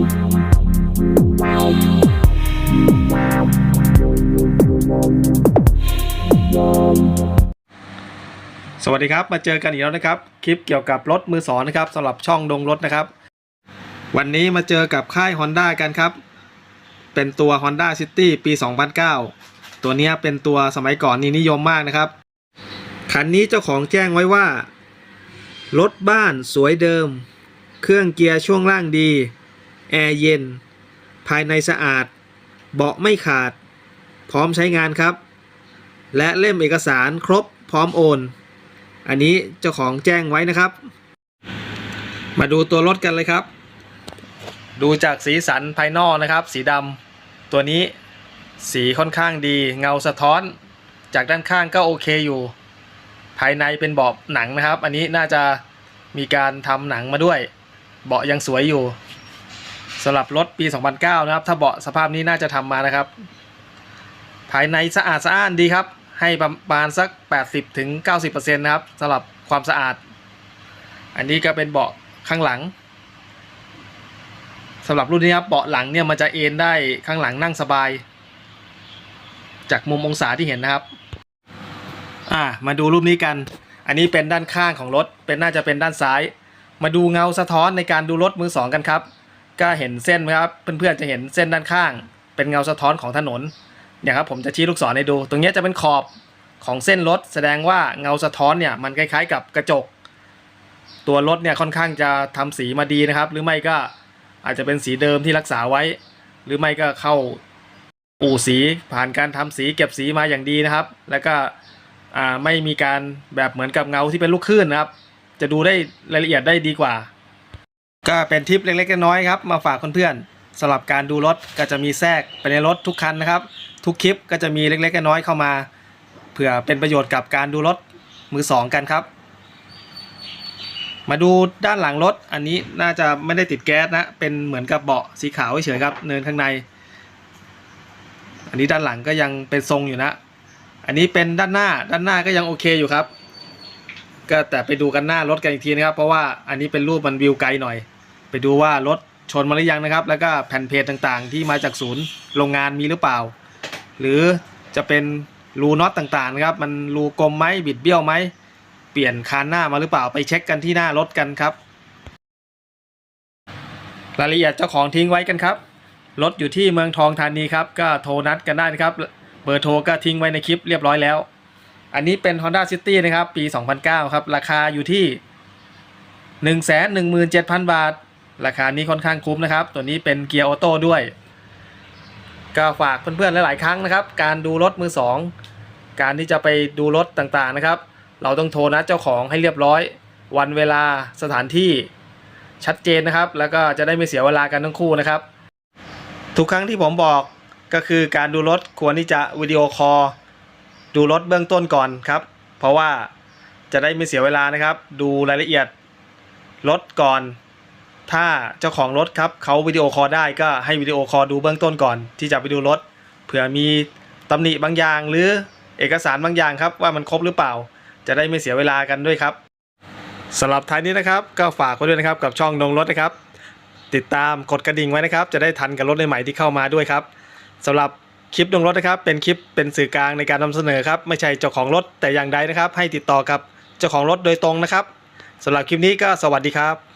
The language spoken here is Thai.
สวัสดีครับ มาเจอกันอีกแล้วนะครับ คลิปเกี่ยวกับรถมือสองนะครับสำหรับช่องดงรถนะครับ วันนี้มาเจอกับค่าย Honda กันครับ เป็นตัว Honda City ปี 2009 ตัวนี้เป็นตัวสมัยก่อนนี่นิยมมากนะครับ คันนี้เจ้าของแจ้งไว้ว่า รถบ้านสวยเดิม เครื่องเกียร์ช่วงล่างดี แอร์เย็น ภายในสะอาด เบาะไม่ขาด พร้อมใช้งานครับ และเล่มเอกสารครบพร้อมโอน อันนี้เจ้าของแจ้งไว้นะครับ มาดูตัวรถกันเลยครับ ดูจากสีสันภายนอกนะครับ สีดำตัวนี้สีค่อนข้างดีเงาสะท้อน จากด้านข้างก็โอเคอยู่ ภายในเป็นเบาะหนังนะครับ อันนี้น่าจะมีการทำหนังมาด้วย เบาะยังสวยอยู่ สำหรับรถปี 2009 นะครับ ถ้าเบาะสภาพนี้น่าจะทำมานะครับ ภายในสะอาดสะอ้านดีครับ ให้ประมาณสัก 80ถึง90%นะครับสำหรับความสะอาด อันนี้ก็เป็นเบาะข้างหลังสำหรับรุ่นนี้ครับเบาะหลังเนี่ยมันจะเอนได้ข้างหลังนั่งสบาย จากมุมองศาที่เห็นนะครับ อ่ามาดูรูปนี้กัน อันนี้เป็นด้านข้างของรถเป็นน่าจะเป็นด้านซ้าย มาดูเงาสะท้อนในการดูรถมือสองกันครับ ก็เห็นเส้นไหมครับ เพื่อนๆจะเห็นเส้นด้านข้าง เป็นเงาสะท้อนของถนนเนี่ยครับผมจะชี้ลูกศรให้ดู ตรงนี้จะเป็นขอบของเส้นรถ แสดงว่าเงาสะท้อนเนี่ยมันคล้ายๆ กับกระจก ตัวรถเนี่ยค่อนข้างจะทำสีมาดีนะครับ หรือไม่ก็อาจจะเป็นสีเดิมที่รักษาไว้ หรือไม่ก็เข้าอู่สีผ่านการทำสีเก็บสีมาอย่างดีนะครับ แล้วก็ไม่มีการแบบเหมือนกับเงาที่เป็นลูกคลื่นนะครับ จะดูได้รายละเอียดได้ดีกว่า ก็เป็นทิปเล็กๆน้อยๆครับมาฝากเพื่อนๆสำหรับการดูรถก็จะมีแทรกไปในรถทุกคันนะครับ ทุกคลิปก็จะมีเล็กๆน้อยๆเข้ามาเผื่อเป็นประโยชน์กับการดูรถมือสองกันครับ มาดูด้านหลังรถ อันนี้น่าจะไม่ได้ติดแก๊สนะ เป็นเหมือนกับเบาะสีขาวเฉยๆครับ เนินข้างใน อันนี้ด้านหลังก็ยังเป็นทรงอยู่นะ อันนี้เป็นด้านหน้าด้านหน้าก็ยังโอเคอยู่ครับก็แต่ไปดูกันหน้ารถกันอีกทีนะครับ เพราะว่าอันนี้เป็นรูปมันวิวไกลหน่อย ไปดูว่ารถชนมาหรือยังนะครับ แล้วก็แผ่นเพจต่างๆ ที่มาจากศูนย์โรงงานมีหรือเปล่า หรือจะเป็นรูน็อตต่างๆนะครับ มันรูกลมไหมบิดเบี้ยวไหม เปลี่ยนคานหน้ามาหรือเปล่า ไปเช็คกันที่หน้ารถกันครับ รายละเอียดเจ้าของทิ้งไว้กันครับ รถอยู่ที่เมืองทองธานีครับ ก็โทรนัดกันได้นะครับ เบอร์โทรก็ทิ้งไว้ในคลิปเรียบร้อยแล้ว อันนี้เป็น Honda City นะครับ ปี 2009 ครับ ราคาอยู่ที่ 117,000 บาท ราคานี้ค่อนข้างคุ้มนะครับ ตัวนี้เป็นเกียร์ออโต้ด้วย ก็ฝากเพื่อนๆหลาย ๆ ครั้งนะครับ การดูรถมือสองการที่จะไปดูรถต่างๆนะครับ เราต้องโทรนัดเจ้าของให้เรียบร้อย วันเวลาสถานที่ชัดเจนนะครับ แล้วก็จะได้ไม่เสียเวลากันทั้งคู่นะครับ ทุกครั้งที่ผมบอกก็คือการดูรถควรที่จะวิดีโอคอลดูรถเบื้องต้นก่อนครับ เพราะว่าจะได้ไม่เสียเวลานะครับ ดูรายละเอียดรถก่อน ถ้าเจ้าของรถครับเขาวิดีโอคอลได้ก็ให้วิดีโอคอลดูเบื้องต้นก่อน ที่จะไปดูรถเผื่อมีตำหนิบางอย่าง หรือเอกสารบางอย่างครับว่ามันครบหรือเปล่า จะได้ไม่เสียเวลากันด้วยครับสำหรับท้ายนี้นะครับ ก็ฝากไว้ด้วยนะครับกับช่องดงรถนะครับ ติดตามกดกระดิ่งไว้นะครับ จะได้ทันกับรถใหม่ที่เข้ามาด้วยครับสำหรับคลิปดงรถนะครับเป็นคลิปเป็นสื่อกลางในการนำเสนอครับไม่ใช่เจ้าของรถแต่อย่างใดนะครับ ให้ติดต่อกับเจ้าของรถโดยตรงนะครับสำหรับคลิปนี้ก็สวัสดีครับ